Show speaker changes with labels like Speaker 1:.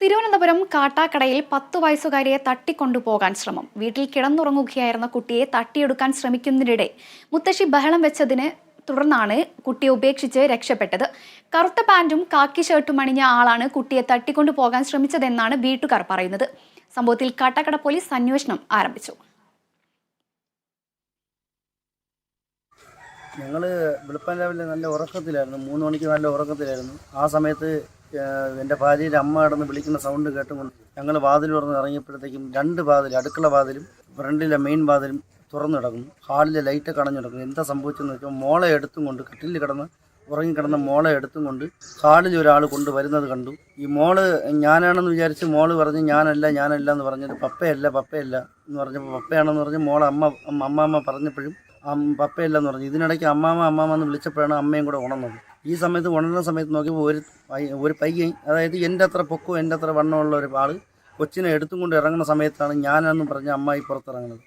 Speaker 1: തിരുവനന്തപുരം കാട്ടാക്കടയിൽ പത്ത് വയസ്സുകാരിയെ തട്ടിക്കൊണ്ടുപോകാൻ ശ്രമം. വീട്ടിൽ കിടന്നുറങ്ങുകയായിരുന്ന കുട്ടിയെ തട്ടിയെടുക്കാൻ ശ്രമിക്കുന്നതിനിടെ മുത്തശ്ശി ബഹളം വെച്ചതിന് തുടർന്നാണ് കുട്ടിയെ ഉപേക്ഷിച്ച് രക്ഷപ്പെട്ടത്. കറുത്ത പാന്റും കാക്കി ഷർട്ടും അണിഞ്ഞ ആളാണ് കുട്ടിയെ തട്ടിക്കൊണ്ടുപോകാൻ ശ്രമിച്ചതെന്നാണ് വീട്ടുകാർ പറയുന്നത്. സംഭവത്തിൽ കാട്ടാക്കട പോലീസ് അന്വേഷണം ആരംഭിച്ചു.
Speaker 2: ഞങ്ങൾ വെളുപ്പാൻ രാവിലെ നല്ല ഉറക്കത്തിലായിരുന്നു. മൂന്ന് മണിക്ക് നല്ല ഉറക്കത്തിലായിരുന്നു. ആ സമയത്ത് എന്റെ ഭാര്യയുടെ അമ്മ കിടന്ന് വിളിക്കുന്ന സൗണ്ട് കേട്ടുകൊണ്ട് ഞങ്ങൾ വാതിൽ തുറന്ന് ഇറങ്ങിയപ്പോഴത്തേക്കും രണ്ട് വാതിൽ അടുക്കള വാതിലും ഫ്രണ്ടിലെ മെയിൻ വാതിലും തുറന്നു കിടക്കുന്നു ഹാളിലെ ലൈറ്റ് കടഞ്ഞു കിടക്കുന്നു എന്താ സംഭവിച്ചെന്ന് വെച്ചാൽ മോളെ എടുത്തും കൊണ്ട് കട്ടിലിൽ കിടന്ന് ഉറങ്ങിക്കിടന്ന മോളെ എടുത്തും കൊണ്ട് ഹാളിൽ ഒരാൾ കൊണ്ട് വരുന്നത് കണ്ടു. ഈ മോൾ ഞാനാണെന്ന് വിചാരിച്ച് മോൾ പറഞ്ഞ് ഞാനല്ല ഞാനല്ല എന്ന് പറഞ്ഞത് പപ്പയല്ല പപ്പയല്ല എന്ന് പറഞ്ഞപ്പോൾ പപ്പയാണെന്ന് പറഞ്ഞ് മോളെ അമ്മ അമ്മ അമ്മാമ്മ പറഞ്ഞപ്പോഴും പപ്പയല്ല എന്ന് പറഞ്ഞു. ഇതിനിടയ്ക്ക് അമ്മാമ്മ അമ്മാമ്മ എന്ന് വിളിച്ചപ്പോഴാണ് അമ്മയും കൂടെ ഉണർന്നത്. ഈ സമയത്ത് ഉണരുന്ന സമയത്ത് നോക്കിയപ്പോൾ ഒരു ഒരു പയ്യൻ അതായത് എന്റെ അത്ര പൊക്കവും എന്റെ അത്ര വണ്ണമുള്ള ഒരു ആൾ കൊച്ചിനെ എടുത്തും കൊണ്ട് ഇറങ്ങുന്ന സമയത്താണ് ഞാനെന്ന് പറഞ്ഞ അമ്മായി പുറത്തിറങ്ങുന്നത്.